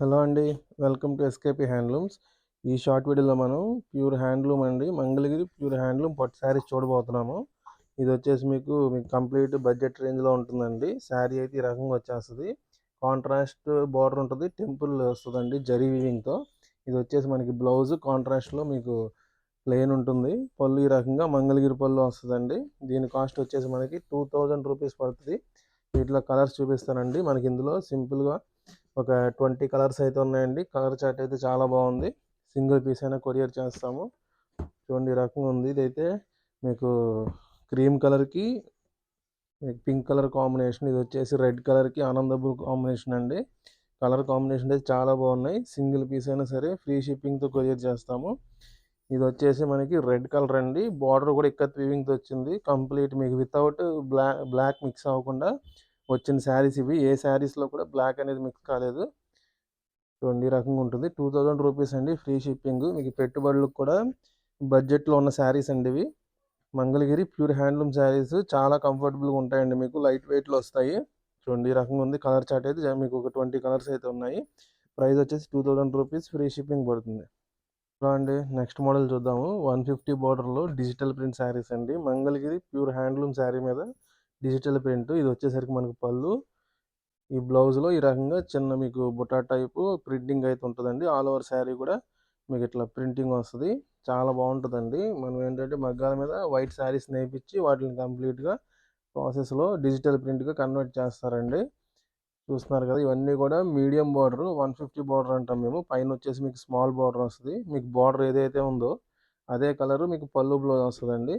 Hello అండి welcome to SKP handlooms. ఈ short వీడియోలో మనం ప్యూర్ హ్యాండ్లూమ్ అండి మంగళగిరి ప్యూర్ హ్యాండ్లూమ్ పట్టు శారీస్ చూడబోతున్నాము. ఇది వచ్చేసి మీకు మీకు కంప్లీట్ బడ్జెట్ రేంజ్లో ఉంటుందండి. శారీ అయితే ఈ రకంగా వచ్చేస్తుంది. కాంట్రాస్ట్ బార్డర్ ఉంటుంది టెంపుల్ వస్తుందండి జరీ వీవింగ్తో ఇది వచ్చేసి మనకి బ్లౌజ్ కాంట్రాస్ట్లో మీకు ప్లెయిన్ ఉంటుంది. పళ్ళు ఈ రకంగా మంగళగిరి పళ్ళు వస్తుందండి. దీని కాస్ట్ వచ్చేసి మనకి టూ థౌజండ్ రూపీస్ పడుతుంది. వీటిలో కలర్స్ చూపిస్తానండి. మనకి ఇందులో సింపుల్గా ఒక ట్వంటీ కలర్స్ అయితే ఉన్నాయండి. కలర్ చార్ట్ అయితే చాలా బాగుంది. సింగిల్ పీస్ అయినా కొరియర్ చేస్తాము. చూడండి ఈ రకంగా ఉంది. ఇదైతే మీకు క్రీమ్ కలర్కి మీకు పింక్ కలర్ కాంబినేషన్ ఇది వచ్చేసి రెడ్ కలర్కి ఆనందబుల్ కాంబినేషన్ అండి. కలర్ కాంబినేషన్ అయితే చాలా బాగున్నాయి. సింగిల్ పీస్ అయినా సరే ఫ్రీ షిప్పింగ్తో కొరియర్ చేస్తాము. ఇది వచ్చేసి మనకి రెడ్ కలర్ అండి. బార్డర్ కూడా ఇక్కడ వీవింగ్తో వచ్చింది. కంప్లీట్ మీకు వితౌట్ బ్లాక్ బ్లాక్ మిక్స్ అవ్వకుండా వచ్చిన శారీస్ ఇవి. ఏ శారీస్లో కూడా బ్లాక్ అనేది మిక్స్ కాలేదు. చూడండి రకంగా ఉంటుంది. టూ థౌజండ్ రూపీస్ అండి. Free shipping. మీకు పెట్టుబడులకు కూడా బడ్జెట్లో ఉన్న శారీస్ అండి ఇవి. మంగళగిరి ప్యూర్ హ్యాండ్లూమ్ శారీస్ చాలా కంఫర్టబుల్గా ఉంటాయండి మీకు. లైట్ వెయిట్లో వస్తాయి. చూడండి ఈ రకంగా ఉంది. కలర్ చార్ట్ అయితే మీకు ఒక ట్వంటీ కలర్స్ అయితే ఉన్నాయి. ప్రైస్ వచ్చేసి two thousand rupees. Free shipping పడుతుంది. అండి? నెక్స్ట్ మోడల్ చూద్దాము. వన్ ఫిఫ్టీ బార్డర్లో డిజిటల్ ప్రింట్ శారీస్ అండి. మంగళగిరి ప్యూర్ హ్యాండ్లూమ్ శారీ మీద డిజిటల్ ప్రింట్. ఇది వచ్చేసరికి మనకు పళ్ళు. ఈ బ్లౌజ్లో ఈ రకంగా చిన్న మీకు బుటా టైపు ప్రింటింగ్ అయితే ఉంటుందండి. ఆల్ ఓవర్ శారీ కూడా మీకు ఇట్లా ప్రింటింగ్ వస్తుంది. చాలా బాగుంటుందండి. మనం ఏంటంటే మగ్గాల మీద వైట్ శారీస్ నేర్పించి వాటిని కంప్లీట్గా ప్రాసెస్లో డిజిటల్ ప్రింట్గా కన్వర్ట్ చేస్తారండి. చూస్తున్నారు కదా ఇవన్నీ కూడా medium border one fifty border అంటాం మేము. పైన వచ్చేసి మీకు స్మాల్ బార్డర్ వస్తుంది. మీకు బార్డర్ ఏదైతే ఉందో అదే కలరు మీకు పళ్ళు బ్లౌజ్ వస్తుందండి.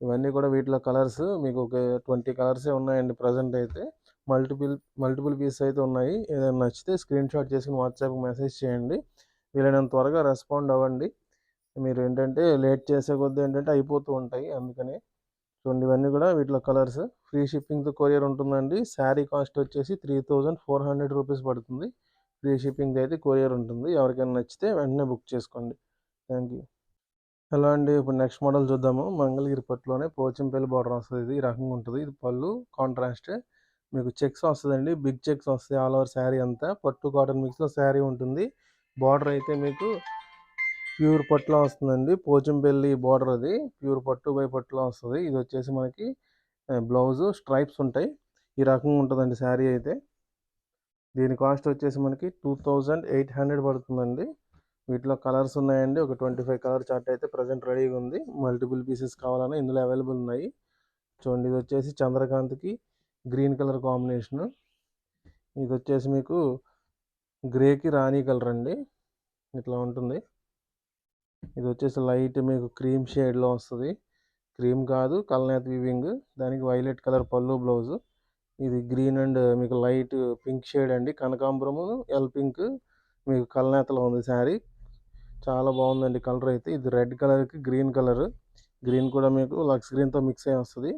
ఇవన్నీ కూడా వీటిలో కలర్స్ మీకు ఒక ట్వంటీ కలర్సే ఉన్నాయండి ప్రజెంట్ అయితే. మల్టిపుల్ మల్టిపుల్ పీస్ అయితే ఉన్నాయి. ఏదైనా నచ్చితే స్క్రీన్ షాట్ చేసుకుని వాట్సాప్కి మెసేజ్ చేయండి. వీలైనంత త్వరగా రెస్పాండ్ అవ్వండి. మీరు ఏంటంటే లేట్ చేసే కొద్దీ ఏంటంటే అయిపోతూ ఉంటాయి. అందుకని చూడండి ఇవన్నీ కూడా వీటిలో కలర్స్. ఫ్రీ షిప్పింగ్తో కొరియర్ ఉంటుందండి. శారీ కాస్ట్ వచ్చేసి three thousand four hundred rupees పడుతుంది. ఫ్రీ షిప్పింగ్ అయితే కొరియర్ ఉంటుంది. ఎవరికైనా నచ్చితే వెంటనే బుక్ చేసుకోండి. థ్యాంక్ యూ హలో అండి? ఇప్పుడు నెక్స్ట్ మోడల్ చూద్దాము. మంగళగిరి పట్టులోనే పోచంపల్లి బార్డర్ వస్తుంది. ఇది ఈ రకంగా ఉంటుంది. ఇది పళ్ళు కాంట్రాస్ట్ మీకు చెక్స్ వస్తుందండి. బిగ్ చెక్స్ వస్తాయి. ఆల్ ఓవర్ శారీ అంతా. పట్టు కాటన్ మిక్స్లో శారీ ఉంటుంది. బార్డర్ అయితే మీకు ప్యూర్ పట్టులో వస్తుందండి. పోచంపల్లి బార్డర్ అది. ప్యూర్ పట్టు బై పట్టులో వస్తుంది. ఇది వచ్చేసి మనకి బ్లౌజ్ స్ట్రైప్స్ ఉంటాయి. ఈ రకంగా ఉంటుందండి శారీ అయితే. దీని కాస్ట్ వచ్చేసి మనకి టూ థౌజండ్ ఎయిట్ హండ్రెడ్ పడుతుందండి. వీటిలో కలర్స్ ఉన్నాయండి. ఒక ట్వంటీ ఫైవ్ కలర్ చార్ట్ అయితే ప్రజెంట్ రెడీగా ఉంది. మల్టిపుల్ పీసెస్ కావాలన్నా ఇందులో అవైలబుల్ ఉన్నాయి. చూడండి ఇది వచ్చేసి చంద్రకాంత్కి గ్రీన్ కలర్ కాంబినేషన్. ఇది వచ్చేసి మీకు గ్రేకి రాణి కలర్ అండి. ఇట్లా ఉంటుంది. ఇది వచ్చేసి లైట్ మీకు క్రీమ్ షేడ్లో వస్తుంది. క్రీమ్ కాదు కల్నాథ్ వివింగ్. దానికి వైలెట్ కలర్ పళ్ళు బ్లౌజు. ఇది గ్రీన్ అండ్ మీకు లైట్ పింక్ షేడ్ అండి. కనకాంబరము ఎల్ పింక్ మీకు కల్నేతలో ఉంది శారీ. చాలా బాగుందండి కలర్ అయితే. ఇది రెడ్ కలర్కి గ్రీన్ కలర్. గ్రీన్ కూడా మీకు లక్స్ గ్రీన్తో మిక్స్ అయి వస్తుంది.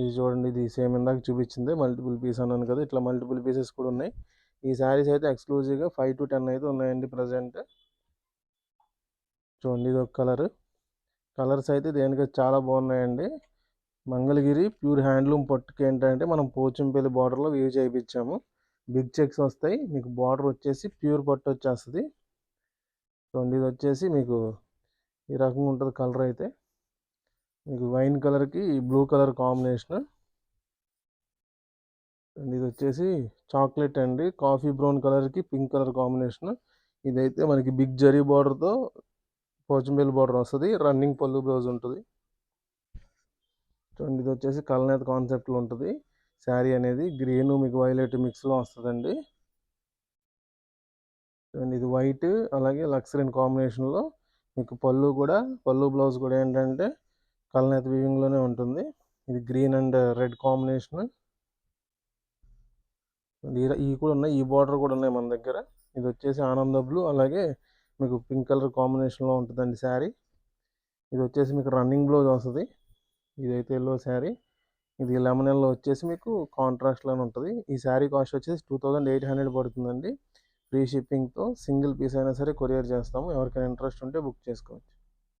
ఇది చూడండి ఇది సేమ్ ఇందాక చూపించింది. మల్టిపుల్ పీస్ అన్నాను కదా ఇట్లా మల్టిపుల్ పీసెస్ కూడా ఉన్నాయి. ఈ శారీస్ అయితే ఎక్స్క్లూజివ్గా ఫైవ్ టు టెన్ అయితే ఉన్నాయండి ప్రజెంట్. చూడండి ఇది ఒక కలర్. కలర్స్ అయితే దేనికి చాలా బాగున్నాయండి. మంగళగిరి ప్యూర్ హ్యాండ్లూమ్ పట్టుకి ఏంటంటే మనం పోచంపల్లి బార్డర్లో వ్యూ చేయించాము. బిగ్ చెక్స్ వస్తాయి. మీకు బార్డర్ వచ్చేసి ప్యూర్ పట్టు వచ్చేస్తుంది. చూడండి ఇది వచ్చేసి మీకు ఈ రకంగా ఉంటుంది కలర్ అయితే. మీకు వైన్ కలర్కి బ్లూ కలర్ కాంబినేషన్. ఇది వచ్చేసి చాక్లెట్ అండి. కాఫీ బ్రౌన్ కలర్కి పింక్ కలర్ కాంబినేషన్. ఇదైతే మనకి బిగ్ జరీ బార్డర్తో పోచంబెల్ బార్డర్ వస్తుంది. రన్నింగ్ పళ్ళు బ్లౌజ్ ఉంటుంది. చూడండి ఇది వచ్చేసి కలనేత కాన్సెప్ట్లో ఉంటుంది. శారీ అనేది గ్రీను మీకు వైలెట్ మిక్స్లో వస్తుందండి. అండ్ ఇది వైట్ అలాగే లక్సరీన్ కాంబినేషన్లో మీకు పళ్ళు కూడా పళ్ళు బ్లౌజ్ కూడా ఏంటంటే కలనేత వీవింగ్లోనే ఉంటుంది. ఇది గ్రీన్ అండ్ రెడ్ కాంబినేషన్. ఈ కూడా ఉన్నాయి. ఈ బార్డర్ కూడా ఉన్నాయి మన దగ్గర. ఇది వచ్చేసి ఆనంద బ్లూ అలాగే మీకు పింక్ కలర్ కాంబినేషన్లో ఉంటుందండి శారీ. ఇది వచ్చేసి మీకు రన్నింగ్ బ్లౌజ్ వస్తుంది. ఇదైతే ఎల్లో శారీ. ఇది లెమన్ ఎల్లో వచ్చేసి మీకు కాంట్రాస్ట్లోనే ఉంటుంది. ఈ శారీ కాస్ట్ వచ్చేసి టూ థౌజండ్ ఎయిట్ హండ్రెడ్ పడుతుందండి. ఫ్రీ షిప్పింగ్తో సింగిల్ పీస్ అయినా సరే కొరియర్ చేస్తాము. ఎవరికైనా ఇంట్రెస్ట్ ఉంటే బుక్ చేసుకోవచ్చు.